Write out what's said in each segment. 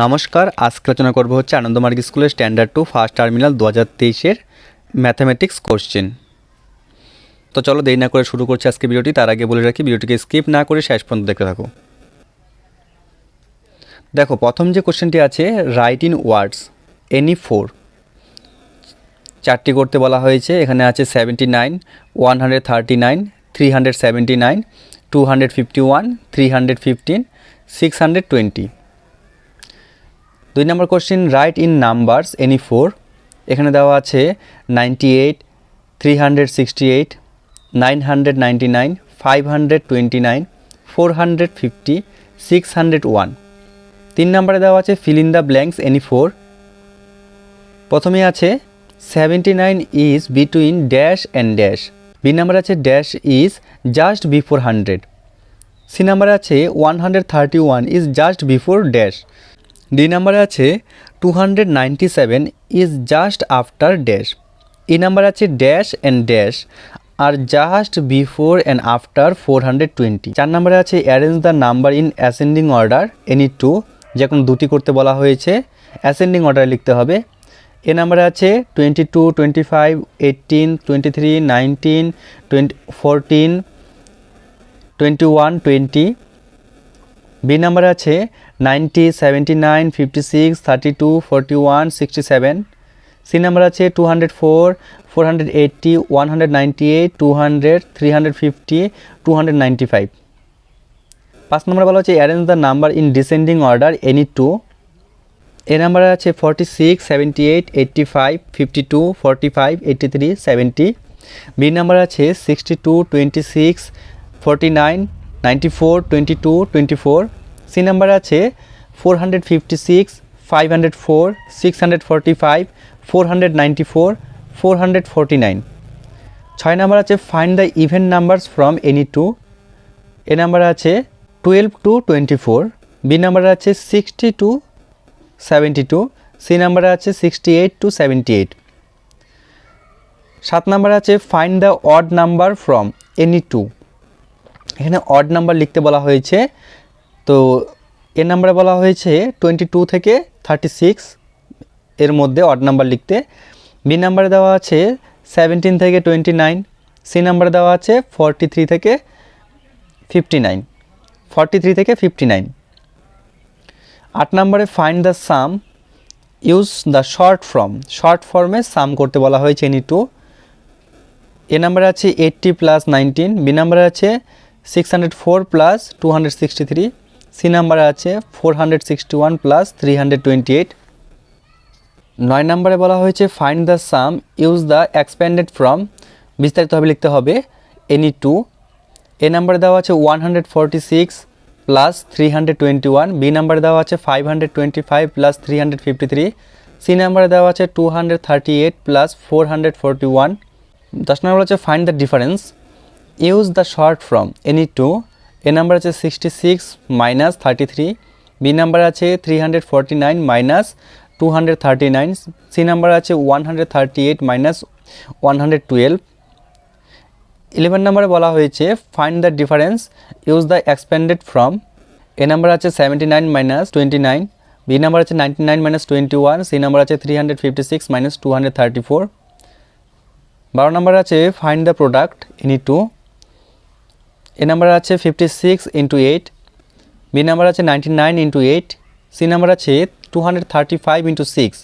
নমস্কার, আজকে আলোচনা করব হচ্ছে আনন্দমার্গ স্কুলের স্ট্যান্ডার্ড টু ফার্স্ট টার্মিনাল দু হাজার তেইশের ম্যাথামেটিক্স কোশ্চেন তো চলো দেরি না করে শুরু করছি আজকে ভিডিওটি, তার আগে বলে রাখি, ভিডিওটিকে স্কিপ না করে শেষ পর্যন্ত দেখতে থাকো। দেখো, প্রথম যে কোশ্চেনটি আছে write in words any four চারটি করতে বলা হয়েছে, এখানে আছে seventy nine one hundred thirty nine three hundred seventy nine two hundred fifty one three hundred fifteen six hundred twenty দুই নম্বর question write in numbers any four এখানে দেওয়া আছে ninety eight three hundred sixty eight nine hundred ninety nine five hundred twenty nine four hundred fifty six hundred one তিন নম্বরে দেওয়া আছে fill in the blanks any four প্রথমে আছে seventy nine is between dash and dash B number আছে dash is just before hundred C number আছে one hundred thirty one is just before dash D নাম্বারে আছে two hundred seven is just after dash E number আছে dash and dash are just before and after four hundred twenty চার নাম্বারে আছে arrange the number in ascending order any two যখন দুটি করতে বলা হয়েছে অ্যাসেন্ডিং অর্ডারে লিখতে হবে। এ নাম্বারে আছে twenty two twenty five eighteen twenty three nineteen twenty fourteen twenty one twenty B নাম্বারে আছে ninety, seventy nine, fifty six, thirty two, forty one, sixty seven. C number আছে two hundred four four hundred eighty, one hundred ninety eight, two hundred, three hundred fifty, two hundred ninety five. পাঁচ নম্বর বলা হচ্ছে arrange the number in descending order any two A number আছে forty six, seventy eight, eighty five, fifty two, forty five, eighty three, seventy. B number আছে sixty two, twenty six, forty nine, ninety four, twenty two, twenty four. C number আছে four hundred fifty six five hundred four six hundred forty five four hundred ninety four four hundred forty nine ছয় number আছে find the even numbers from any two A number আছে twelve two twenty four B number আছে sixty two seventy two C number আছে sixty eight two seventy eight সাত number আছে find the odd number from any two এখানে odd number লিখতে বলা হয়েছে তো এ নাম্বারে বলা হয়েছে টোয়েন্টি টু থেকে থার্টি সিক্স এর মধ্যে অড নাম্বার লিখতে। বি নাম্বারে দেওয়া আছে সেভেন্টিন থেকে টোয়েন্টি নাইন সি নাম্বারে দেওয়া আছে ফর্টি থ্রি থেকে ফিফটি নাইন ফর্টি থ্রি থেকে ফিফটি নাইন আট নম্বরে find the sum use the short form short ফর্মে সাম করতে বলা হয়েছে এনি টু এ নাম্বারে আছে এইটটি প্লাস নাইনটিন বি নাম্বারে আছে six hundred four plus two hundred sixty three C নাম্বারে আছে four hundred sixty one plus three hundred twenty eight. নয় নম্বরে বলা হয়েছে find the sum, use the expanded from বিস্তারিতভাবে লিখতে হবে, এনি টু। এ নাম্বারে দেওয়া আছে one hundred forty six plus three hundred twenty one, B নাম্বারে দেওয়া আছে five hundred twenty five plus three hundred fifty three, C নাম্বারে দেওয়া আছে two hundred thirty eight plus four hundred forty one. দশ নম্বর হচ্ছে find the difference, use the short from, any two. A number আছে sixty six minus thirty three B number আছে three hundred forty nine minus two hundred thirty nine C number আছে one hundred thirty eight minus one hundred twelve eleven নাম্বারে বলা হয়েছে find the difference use the expanded from A number আছে seventy nine minus twenty nine B number আছে ninety nine minus twenty one C number আছে three hundred fifty six minus two hundred thirty four বারো number আছে find the product any two A number আছে fifty six into eight B number আছে ninety nine into eight C number আছে two hundred thirty five into six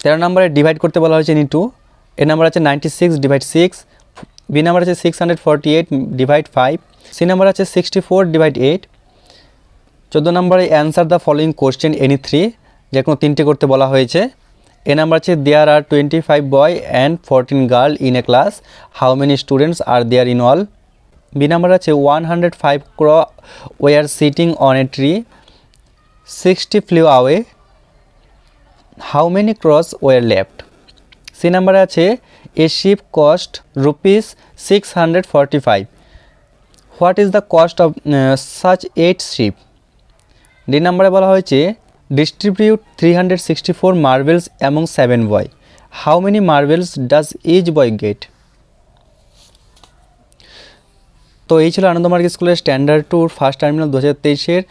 তেরো নাম্বারে divide করতে বলা হয়েছে ইন্টু এ নাম্বার আছে ninety six divide six B number আছে six hundred forty eight divide five C number আছে সিক্সটি ফোর ডিভাইড এইট চোদ্দ নম্বরে answer the following question any three যে কোনো তিনটে করতে বলা হয়েছে। এ নাম্বার আছে there are twenty five boy and fourteen girl in a class how many students are there in all B number আছে one hundred five crows were sitting on a tree sixty flew away how many crows were left C number আছে a ship cost rupees six hundred forty five what is the cost of such eight ship D নাম্বারে বলা হয়েছে distribute three hundred sixty four marbles among seven boy how many marbles does each boy get তো এই ছিল আনন্দমার্গ স্কুলের standard টুর first terminal দু হাজার তেইশের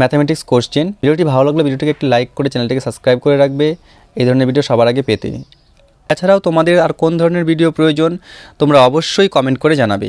ম্যাথামেটিক্স কোশ্চেন ভিডিওটি ভালো লাগলে ভিডিওটিকে একটি লাইক করে চ্যানেলটিকে সাবস্ক্রাইব করে রাখবে। এই ধরনের ভিডিও সবার আগে পেতে। এছাড়াও তোমাদের আর কোন ধরনের ভিডিও প্রয়োজন, তোমরা অবশ্যই কমেন্ট করে জানাবে।